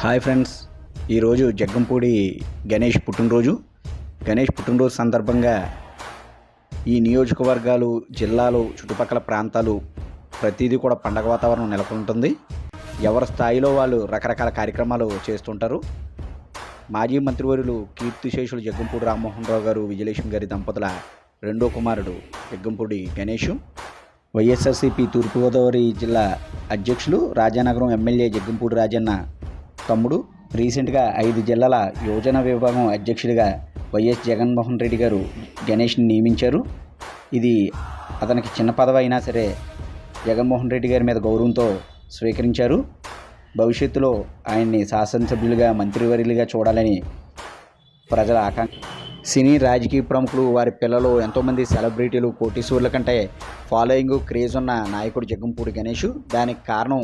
Hi friends ఈరోజు జగ్గంపూడి గణేష్ పుట్టినరోజు. గణేష్ పుట్టినరోజు సందర్భంగా ఈ నియోజకవర్గాలు జిల్లాలు చుట్టుపక్కల ప్రాంతాలు ప్రతిదీ కూడా పండగ వాతావరణం నెలకొంటుంది. ఎవరి స్థాయిలో వాళ్ళు రకరకాల కార్యక్రమాలు చేస్తుంటారు. మాజీ మంత్రివర్యులు కీర్తిశేషులు జగ్గంపూడి రామ్మోహన్ రావు గారు విజయలక్ష్మి గారి దంపతుల రెండో కుమారుడు జగ్గంపూడి గణేష్. వైఎస్ఆర్సీపీ తూర్పుగోదావరి జిల్లా అధ్యక్షులు రాజానగరం ఎమ్మెల్యే జగ్గంపూడి రాజన్న తమ్ముడు రీసెంట్గా ఐదు జిల్లాల యోజన విభాగం అధ్యక్షుడిగా వైఎస్ జగన్మోహన్ రెడ్డి గారు గణేష్ని నియమించారు. ఇది అతనికి చిన్న పదవి అయినా సరే జగన్మోహన్ రెడ్డి గారి మీద గౌరవంతో స్వీకరించారు. భవిష్యత్తులో ఆయన్ని శాసనసభ్యులుగా మంత్రివర్యులుగా చూడాలని ప్రజల ఆకాంక్ష. సినీ రాజకీయ ప్రముఖులు వారి పిల్లలు ఎంతోమంది సెలబ్రిటీలు కోటీశ్వర్ల కంటే ఫాలోయింగ్ క్రేజ్ ఉన్న నాయకుడు జగ్గంపూడి గణేష్. దానికి కారణం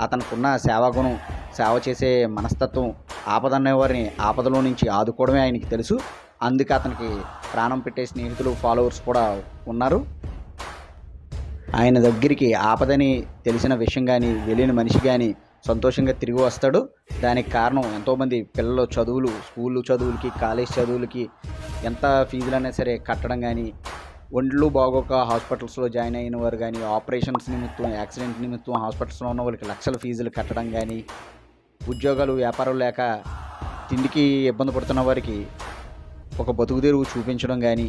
అతనుకున్న సేవాగుణం సేవ చేసే మనస్తత్వం ఆపదనేవారిని ఆపదలో నుంచి ఆదుకోవడమే ఆయనకి తెలుసు. అందుకే అతనికి ప్రాణం పెట్టే స్నేహితులు ఫాలోవర్స్ కూడా ఉన్నారు. ఆయన దగ్గరికి ఆపదని తెలిసిన విషయం కానీ వెళ్ళిన మనిషి కానీ సంతోషంగా తిరిగి వస్తాడు. దానికి కారణం ఎంతోమంది పిల్లలు చదువులు స్కూళ్ళు చదువులకి కాలేజ్ చదువులకి ఎంత ఫీజులైనా సరే కట్టడం కానీ ఒండ్లు బాగోక హాస్పిటల్స్లో జాయిన్ అయిన వారు కానీ ఆపరేషన్స్ నిమిత్తం యాక్సిడెంట్ నిమిత్తం హాస్పిటల్స్లో ఉన్న వాళ్ళకి లక్షల ఫీజులు కట్టడం కానీ ఉద్యోగాలు వ్యాపారం లేక తిండికి ఇబ్బంది పడుతున్న వారికి ఒక బతుకు తెరువు చూపించడం కానీ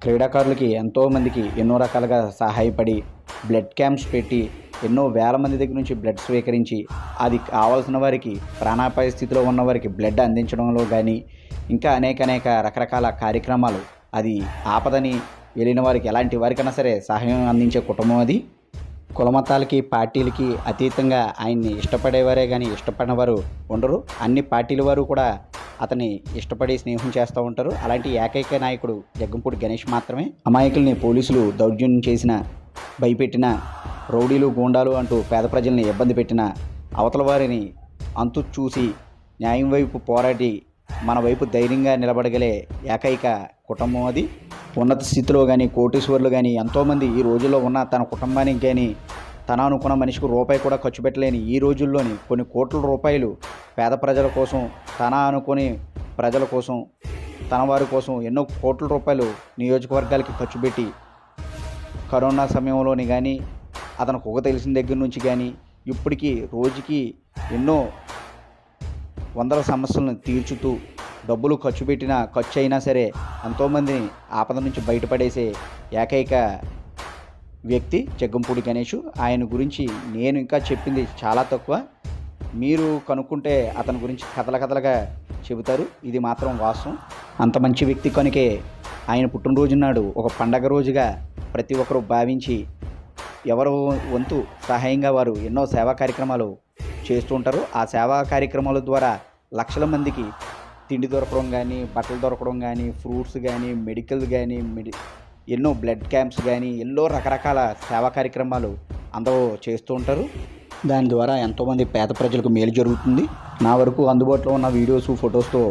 క్రీడాకారులకి ఎంతోమందికి ఎన్నో రకాలుగా సహాయపడి బ్లడ్ క్యాంప్స్ పెట్టి ఎన్నో వేల మంది దగ్గర నుంచి బ్లడ్ స్వీకరించి అది కావాల్సిన వారికి ప్రాణాపాయ స్థితిలో ఉన్న వారికి బ్లడ్ అందించడంలో కానీ ఇంకా అనేక అనేక రకరకాల కార్యక్రమాలు అది ఆపదని వెళ్ళిన వారికి ఎలాంటి వారికైనా సరే సహాయం అందించే కుటుంబం అది. కులమతాలకి పార్టీలకి అతీతంగా ఆయన్ని ఇష్టపడేవారే కానీ ఇష్టపడిన వారు ఉండరు. అన్ని పార్టీల వారు కూడా అతన్ని ఇష్టపడి స్నేహం చేస్తూ ఉంటారు. అలాంటి ఏకైక నాయకుడు జగ్గంపూడి గణేష్ మాత్రమే. అమాయకుల్ని పోలీసులు దౌర్జన్యం చేసిన భయపెట్టిన రౌడీలు గూండాలు అంటూ పేద ప్రజల్ని ఇబ్బంది పెట్టిన అవతల వారిని అంతు చూసి న్యాయం వైపు పోరాడి మన వైపు ధైర్యంగా నిలబడగలే ఏకైక కుటుంబం అది. ఉన్నత స్థితిలో కానీ కోటీశ్వరులు కానీ ఎంతోమంది ఈ రోజుల్లో ఉన్న తన కుటుంబానికి కానీ తన అనుకున్న మనిషికి రూపాయి కూడా ఖర్చు పెట్టలేని ఈ రోజుల్లోని కొన్ని కోట్ల రూపాయలు పేద ప్రజల కోసం తన అనుకుని ప్రజల కోసం తన వారి కోసం ఎన్నో కోట్ల రూపాయలు నియోజకవర్గాలకి ఖర్చు పెట్టి కరోనా సమయంలోని కానీ అతనికి ఒక తెలిసిన దగ్గర నుంచి కానీ ఇప్పటికీ రోజుకి ఎన్నో వందల సమస్యలను తీర్చుతూ డబ్బులు ఖర్చు పెట్టినా ఖర్చు అయినా సరే ఎంతోమందిని ఆపద నుంచి బయటపడేసే ఏకైక వ్యక్తి జగ్గంపూడి గణేష్. ఆయన గురించి నేను ఇంకా చెప్పింది చాలా తక్కువ. మీరు కనుక్కుంటే అతని గురించి కథల కథలుగా చెబుతారు. ఇది మాత్రం వాస్తవం. అంత మంచి వ్యక్తి కనుకే ఆయన పుట్టినరోజు నాడు ఒక పండగ రోజుగా ప్రతి ఒక్కరూ భావించి ఎవరు వంతు సహాయంగా వారు ఎన్నో సేవా కార్యక్రమాలు చేస్తూ ఉంటారు. ఆ సేవా కార్యక్రమాల ద్వారా లక్షల మందికి తిండి దొరకడం కానీ బట్టలు దొరకడం కానీ ఫ్రూట్స్ కానీ మెడికల్ కానీ మెడి ఎన్నో బ్లడ్ క్యాంప్స్ కానీ ఎన్నో రకరకాల సేవా కార్యక్రమాలు అందరూ చేస్తూ ఉంటారు. దాని ద్వారా ఎంతోమంది పేద ప్రజలకు మేలు జరుగుతుంది. నా వరకు అందుబాటులో ఉన్న వీడియోస్ ఫొటోస్తో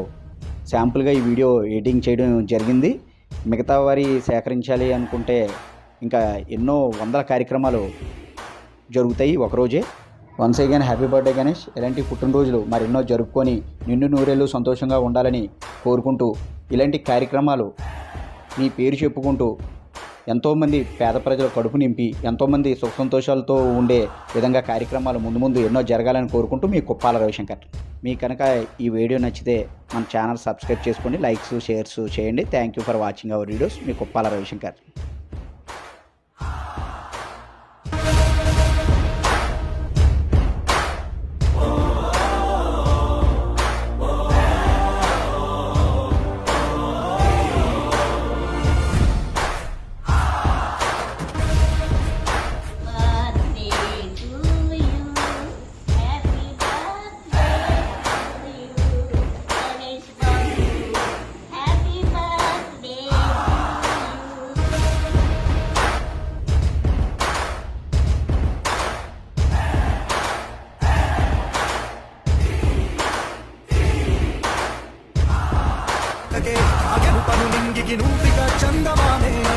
శాంపుల్గా ఈ వీడియో ఎడిటింగ్ చేయడం జరిగింది. మిగతా వారి సేకరించాలి అనుకుంటే ఇంకా ఎన్నో వందల కార్యక్రమాలు జరుగుతాయి ఒకరోజే. Once again happy birthday Ganesh ఇలాంటి పుట్టినరోజులు మరెన్నో జరుపుకొని నిండు నూరేళ్ళు సంతోషంగా ఉండాలని కోరుకుంటూ ఇలాంటి కార్యక్రమాలు మీ పేరు చెప్పుకుంటూ ఎంతోమంది పేద ప్రజల కడుపు నింపి ఎంతోమంది సుఖ సంతోషాలతో ఉండే విధంగా కార్యక్రమాలు ముందు ముందు ఎన్నో జరగాలని కోరుకుంటూ మీ కుప్పాల రవిశంకర్. మీ కనుక ఈ వీడియో నచ్చితే మన ఛానల్ సబ్స్క్రైబ్ చేసుకోండి లైక్స్ షేర్స్ చేయండి. Thank you for watching our videos me Kuppala Ravishankar. சந்தமானே.